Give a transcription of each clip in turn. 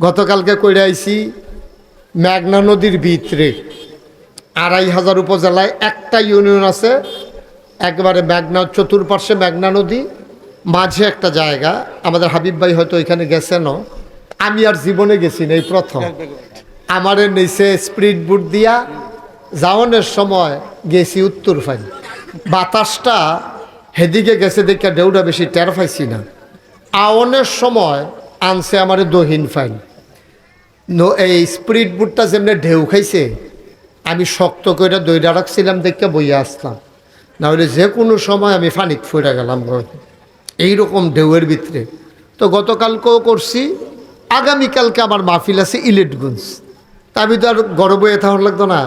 গতকালকে কইরে আইছি, মেঘনা নদীর ভিতরে আড়াই হাজার উপজেলায় একটা ইউনিয়ন আছে, একবারে মেঘনা, চতুর্পার্শ্বে মেঘনা নদী, মাঝে একটা জায়গা। আমাদের হাবিব ভাই হয়তো এখানে গেছেনও। আমি আর জীবনে গেছি না, এই প্রথম। আমারে নিচে স্প্রিড বুট দিয়া যাওয়ানোর সময় গেছি উত্তর ফাইল বাতাসটা হেদিকে গেছে দেখে ঢেউটা বেশি টের পাইছি না। আওয়ানের সময় আনছে আমার দহিন ফাইন। নো, এই স্প্রিড বুটটা যেমনি ঢেউ খাইছে, আমি শক্ত করে দইটা রাখছিলাম দেখে বইয়া আসলাম। না হলে যে কোনো সময় আমি ফানিক ফুরে গেলাম এইরকম ঢেউয়ের ভিতরে। তো গতকালকেও করছি, আগামীকালকে আমার মাহফিল আছে ইলেটগঞ্জ। তা আমি তো আর গর্ব বয়ে থাকার লাগতো না।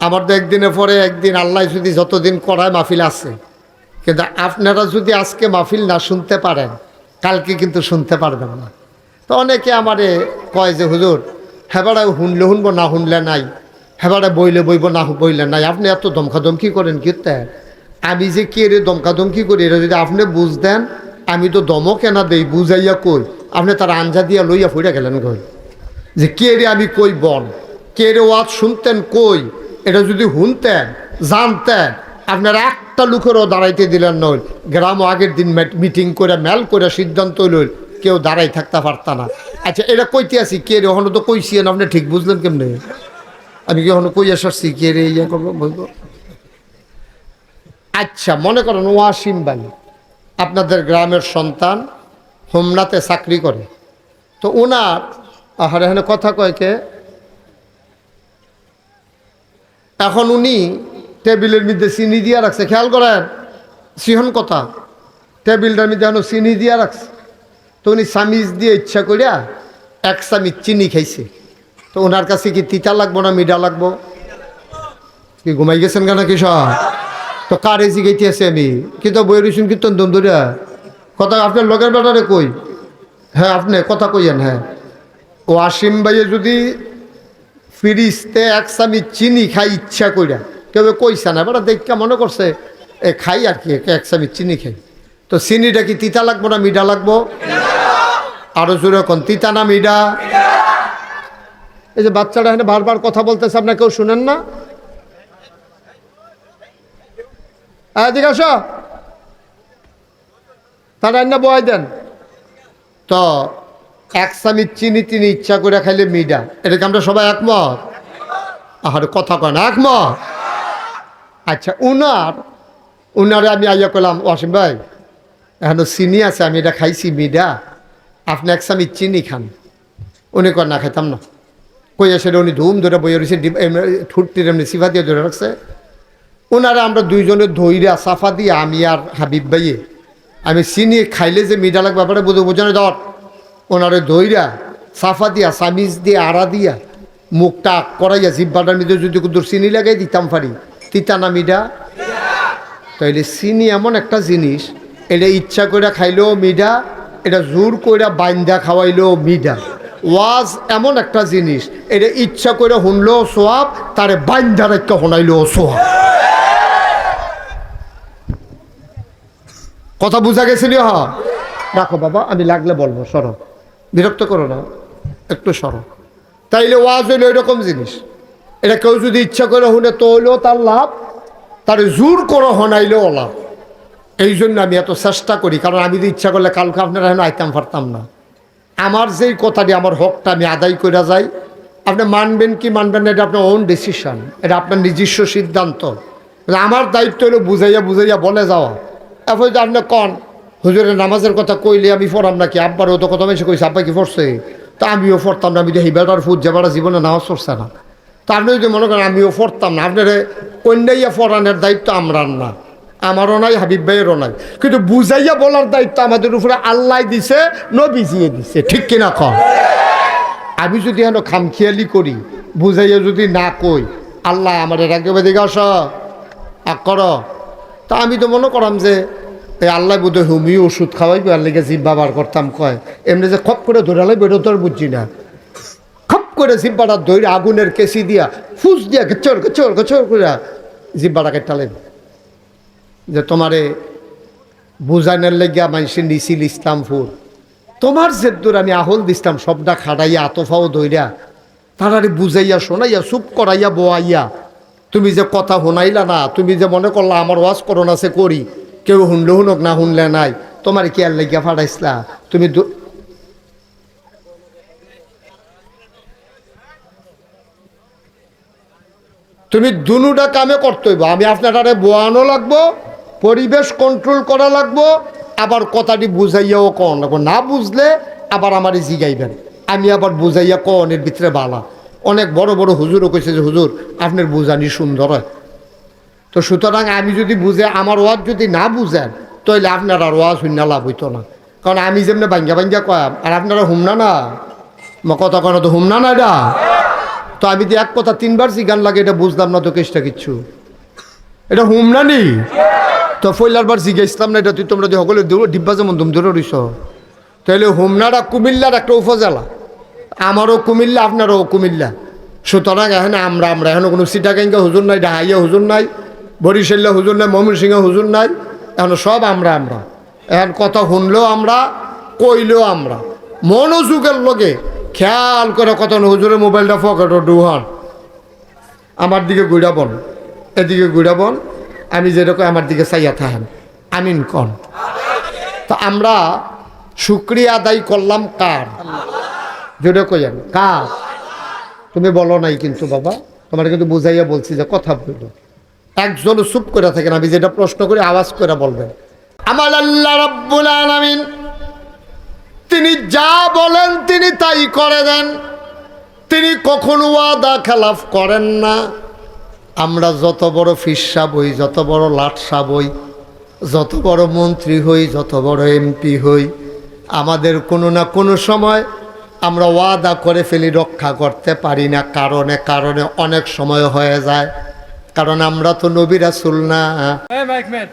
আমার তো একদিনের পরে একদিন আল্লাহ যদি যতদিন করায় মাহফিল আছে। কিন্তু আপনারা যদি আজকে মাহফিল না শুনতে পারেন কালকে কিন্তু শুনতে পারবেন না। তো অনেকে আমারে কয় যে, হুজুর, হেবাড়া শুনলে শুনব না শুনলে নাই। হেবাড়া বইলে বইব, না বইলে নাই। আপনি এত দমকাদমকি করেন কি তে? আমি যে কে রে দমকাদমকি করি এটা যদি আপনি বুঝ দেন, আমি তো দমও কেনা দেই, বুঝাইয়া কই। আপনি তার আঞ্জা দিয়া লইয়া ফুইরা গেলেন কই? যে কে রে আমি কই বন কে রে ওয়াজ শুনতেন কই? এটা যদি শুনতেন জানতেন আপনার একটা লোকেরও দাঁড়াইতে দিলেন নই গ্রাম আগের দিন মিটিং করে মেল করে সিদ্ধান্ত লইল কেউ দাঁড়াই থাকতে পারত না। আচ্ছা এটা কইতে আসি, কে রে? ওখানে তো না, আপনি ঠিক বুঝলেন কেমনে? আমি কি ওখানে কই আসারছি কে রে? ইয়ে করব বলব আচ্ছা মনে করেন ওয়াসিম বালি আপনাদের গ্রামের সন্তান হোমনাতে চাকরি করে। তো ওনার আহারে এখানে কথা কয় কে? এখন উনি টেবিলের মধ্যে চিনি দিয়া রাখছে, খেয়াল করেন, সিহন কথা। টেবিলটার মধ্যে এখন চিনি দিয়া রাখছে। তো উনি চামিচ দিয়ে ইচ্ছা করিয়া এক চামিচ চিনি খাইছে। তো ওনার কাছে কি তিতা লাগবো না মিডা লাগবো? কি ঘুমাই গেছেন কেন কি সব তো কার গেতে আছে আমি? কিন্তু বই রইছেন কীর্তন দন্দরিয়া কথা আপনার লগের বেটারে কই? হ্যাঁ আপনি কথা কইয়েন হ্যাঁ। ও আসিম ভাইয়ে যদি ফিরিস্তে এক চামি চিনি খাই ইচ্ছা কইরা কেউ কইছে না, এবার দেখা মনে করছে, এ খাই আর কি, এক চামি চিনি খাই। তো চিনিটা কি তিতা লাগবো না মিঠা লাগবো? আরও জোরে কোন, তিতা না মিঠা? এই যে বাচ্চারা এখানে বারবার কথা বলতেছে, আপনার কেউ শুনেন না? এদিকে আসো। তারা বয় দেন। তো এক চামিচ চিনি চিনি ইচ্ছা করে খাইলে মিডা এটাকে আমরা সবাই একমত? আহারে কথা কয় না, একমত? আচ্ছা উনার, উনারে আমি আইয়া করলাম ওয়াসিম ভাই, এখনও চিনি আছে, আমি এটা খাইছি মিডা, আপনি এক চামিচ চিনি খান। উনি কর না, খাইতাম না। কই সেটা উনি ধুম ধরে বইয়ে রয়েছে ঠুটটির এমনি সিফা দিয়ে ধরে রাখছে। ওনারা আমরা দুইজনে ধৈরা সাফা দিয়ে, আমি আর হাবিব ভাইয়ে, আমি চিনি খাইলে যে মিডা লাগবে, ব্যাপারে বুঝে বোঝানো দর ওনারে ধৈরা সাফা দিয়া সামিজ দিয়ে, আড়া দিয়া, মুখটা করাইয়া জিব্বাটার মধ্যে যদি কুদুর চিনি লাগাই দিতাম পারি তিতা না মিঠা তাইলে চিনি এমন একটা জিনিস, এটা ইচ্ছা করে খাইলেও মিঠা এটা জোর করে বাইন্দা খাওয়াইলেও মিঠা ওয়াজ এমন একটা জিনিস, এটা ইচ্ছা করে শুনলেও সোয়াব, তারে বাইন্দা রেখা শোনাইলেও সোয়াব। কথা বুঝা গেছিল হ? রাখো বাবা, আমি লাগলে বলব, সরো। বিরক্ত করো না, একটু সরো। তাইলে ওয়াজ হইল এরকম জিনিস। এটা কেউ যদি ইচ্ছা করে শুনে তো হইলেও তার লাভ, তার জোর করে হনাইলেও লাভ। এই জন্য আমি এত চেষ্টা করি, কারণ আমি যদি ইচ্ছা করলে কালকে আপনারা এখন আইতাম পারতাম না। আমার যেই কথাটি, আমার হকটা আমি আদায় করে যাই। আপনি মানবেন কি মানবেন না, এটা আপনার ওন ডিসিশন এটা আপনার নিজস্ব সিদ্ধান্ত। আমার দায়িত্ব হলো বুঝাইয়া বুঝাইয়া বলে যাওয়া। এরপর যদি আপনি কন, হুজুরের নামাজের কথা কইলে আমি পড়াম নাকি আব্বার ও তো কথা বেশি কইছে, আব্বা কি পড়ছে তা আমিও পড়তাম না, আমি দেখি বেটার ফুট যে বেড়া জীবনে নামাজ পড়ছে না। তা আপনি যদি মনে করেন আমিও পড়তাম না, আপনার অন্যাইয়া পড়ানোর দায়িত্ব আমরার না, আমারও নাই, হাবিব ভাইয়েরও নাই। কিন্তু বুঝাইয়া বলার দায়িত্ব আমাদের উপরে আল্লাহ দিছে নবীজিয়ে দিছে, ঠিক কিনা কম আমি যদি হেন খামখিয়ালি করি, বুঝাইয়া যদি না কই, আল্লাহ আমার রাখবে দিকে আস কর। তা আমি তো মনে করাম যে, এই আল্লাহ বোধ হুমি ওষুধ খাওয়াইবে, আর লেগে জিব্বা বার করতাম, কয়, এমনি যে খপ করে ধরে লাগবে এটা তো আর বুঝছি না। করে জিব্বাটা ধরে আগুনের কেসি দিয়া ফুস দিয়া গেচর গেচর গেচর করে জিব্বাটাকে টালেন। যে তোমারে বুঝানোর লেগিয়া মানুষে নিছিল ইসলামপুর। তোমার জেদ্দুর আমি আহল দিছিলাম, সবটা খাটাইয়া, আতফাও দইরা তারারে বুঝাইয়া, শোনাইয়া, চুপ করাইয়া, বোয়াইয়া। তুমি যে কথা শুনাইলা না, তুমি যে মনে করলা আমার ওয়াজ করোনা সে করি, কেউ শুনলে শুনক না শুনলে নাই, তোমার কি আর লেগিয়া ফাটাইছিলা? তুমি তুমি দুনুটা কামে করতে হইব। আমি আপনারারে বোয়ানো লাগবো, পরিবেশ কন্ট্রোল করা লাগবো, আবার কথাটি বুঝাইয়াও কন লাগবো। না বুঝলে আবার আমারই জিগাইবেন। আমি আবার বুঝাইয়া কনের ভিতরে বালা। অনেক বড় বড় হুজুরও কইছে যে, হুজুর, আপনার বুঝানি সুন্দর হয়। তো সুতরাং আমি যদি বুঝে, আমার ওয়াজ যদি না বুঝেন তাহলে আপনার আর ওয়াজ শূন্য লাভ হইতো না। কারণ আমি যেমনি বাঙ্গা বাঙ্গা কয়াম, আর আপনারা হুমনা না? কথা কেন তো হুমনা না এটা? তো আমি তো এক কথা তিনবার সি গান লাগে, এটা বুঝলাম না তো কেসটা কিচ্ছু। এটা হুমনা নি তো ফইলার বার জিজ্ঞাসলাম না, এটা তুই তোমরা যে সকলে ডিব্বা যেমন তুম দূরে রইছ তাহলে হুমনাটা কুমিল্লার একটা উপজেলা। আমারও কুমিল্লা, আপনারও কুমিল্লা। সুতরাং এখানে আমরা আমরা এখনও কোনো সিটাগাঙ্গা হুজুর নাই, ডাহাইয়া হুজুর নাই, বরিশাল্লা হুজুর নাই মমিন সিংহ হুজুর নাই। এখন সব আমরা আমরা। এখন কথা শুনলেও আমরা, কইলেও আমরা। মনোযোগের লগে খেয়াল করে কত হুজুরের মোবাইলটা পকেটও ডুহান আমার দিকে গুড়াবন এদিকে গুড়াবন আমি যেরকম আমার দিকে চাইয়া থাকেন। আমিন কন। তা আমরা শুক্রিয়া আদায় করলাম কার? জোরে কইয়ান, কার? তুমি বলো নাই কিন্তু বাবা, তোমার কিন্তু বুঝাইয়া বলছি যে কথা বলল একজন চুপ করে থাকেন, আমি যেটা প্রশ্ন করি আওয়াজ করে বলবেন। আমার আল্লাহ রাব্বুল আলামিন তিনি যা বলেন তিনি তাই করে দেন। তিনি কখনো ওয়াদা খেলাফ করেন না। আমরা যত বড় ফিরসা বই যত বড় লাটসা বই যত বড় মন্ত্রী হই যত বড় এমপি হই আমাদের কোনো না কোনো সময় আমরা ওয়াদা করে ফেলি রক্ষা করতে পারি না। কারণে কারণে অনেক সময় হয়ে যায়। কারণ আমরা তো নবীরা রাসুল না। Hey,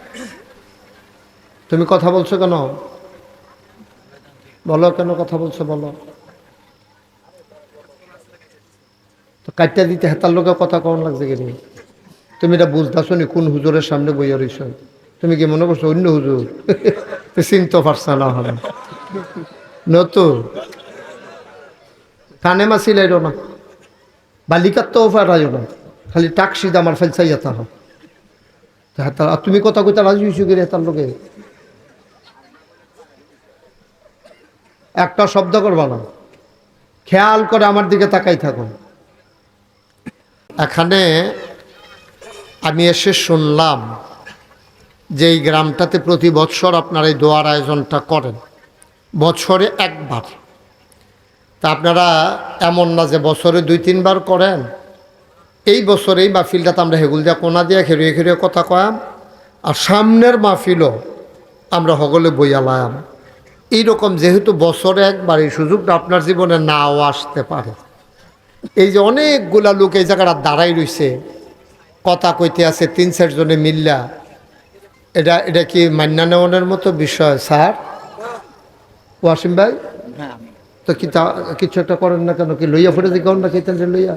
তুমি কথা বলছো কেন? বলো কেন কথা বলছো, বলো। তো কাটটা দিতে হেতার লোকের কথা কেমন লাগছে কি তুমি এটা বুঝতেছো নি কোন হুজুরের সামনে বইয়া রইছ? তুমি কি মনে করছ অন্য হুজুর? চিনতে পারছ না হবে নতুন কানে মাসি লাইল না। বালিকার তো ফারাইও না। খালি টাকসিদ আমার ফেলসাইয়া তা হয় আর তুমি কথা কইতা রাজি হইছো কি হেতার লোকে একটা শব্দ করবা না। খেয়াল করে আমার দিকে তাকাই থাকুন এখানে আমি এসে শুনলাম যে এই গ্রামটাতে প্রতি বছর আপনারা এই দোয়ার আয়োজনটা করেন। বছরে একবার। তা আপনারা এমন না যে বছরে দুই, তিনবার করেন। এই বছর এই মাহফিলটাতে আমরা হেগুল দিয়া কোনা দিয়া খেরিয়ে খেরিয়ে কথা কয়াম। আর সামনের মাহফিলও আমরা সকলে বইয়ালাম এইরকম যেহেতু বছরে একবার এই সুযোগটা আপনার জীবনে নাও আসতে পারে। এই যে অনেকগুলা লোক এই জায়গাটা দাঁড়াই রইছে কথা কইতে আছে তিন চারজনে মিল্লা। এটা এটা কি মান্না নেওয়ানোর মতো বিষয় স্যার? ওয়াসিম ভাই? তো কি তা কিছু একটা করেন না কেন? কি লইয়া ফুটে দিকে না খেতেন লইয়া?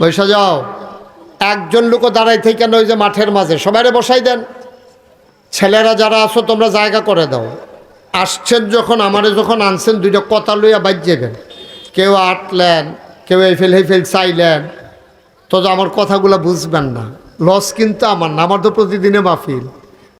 বৈশা যাও। একজন লোকও দাঁড়াই থেকে কেন ওই যে মাঠের মাঝে। সবাইরে বসাই দেন। ছেলেরা যারা আছো তোমরা জায়গা করে দাও। আসছেন যখন, আমারে যখন আনছেন, দুইটা কথা লইয়া বাদ যাবেন কেউ আটলেন, কেউ এই ফেল এই ফেল চাইলেন। তো আমার কথাগুলো বুঝবেন না। লস কিন্তু আমার না, আমার তো প্রতিদিনে মাহফিল।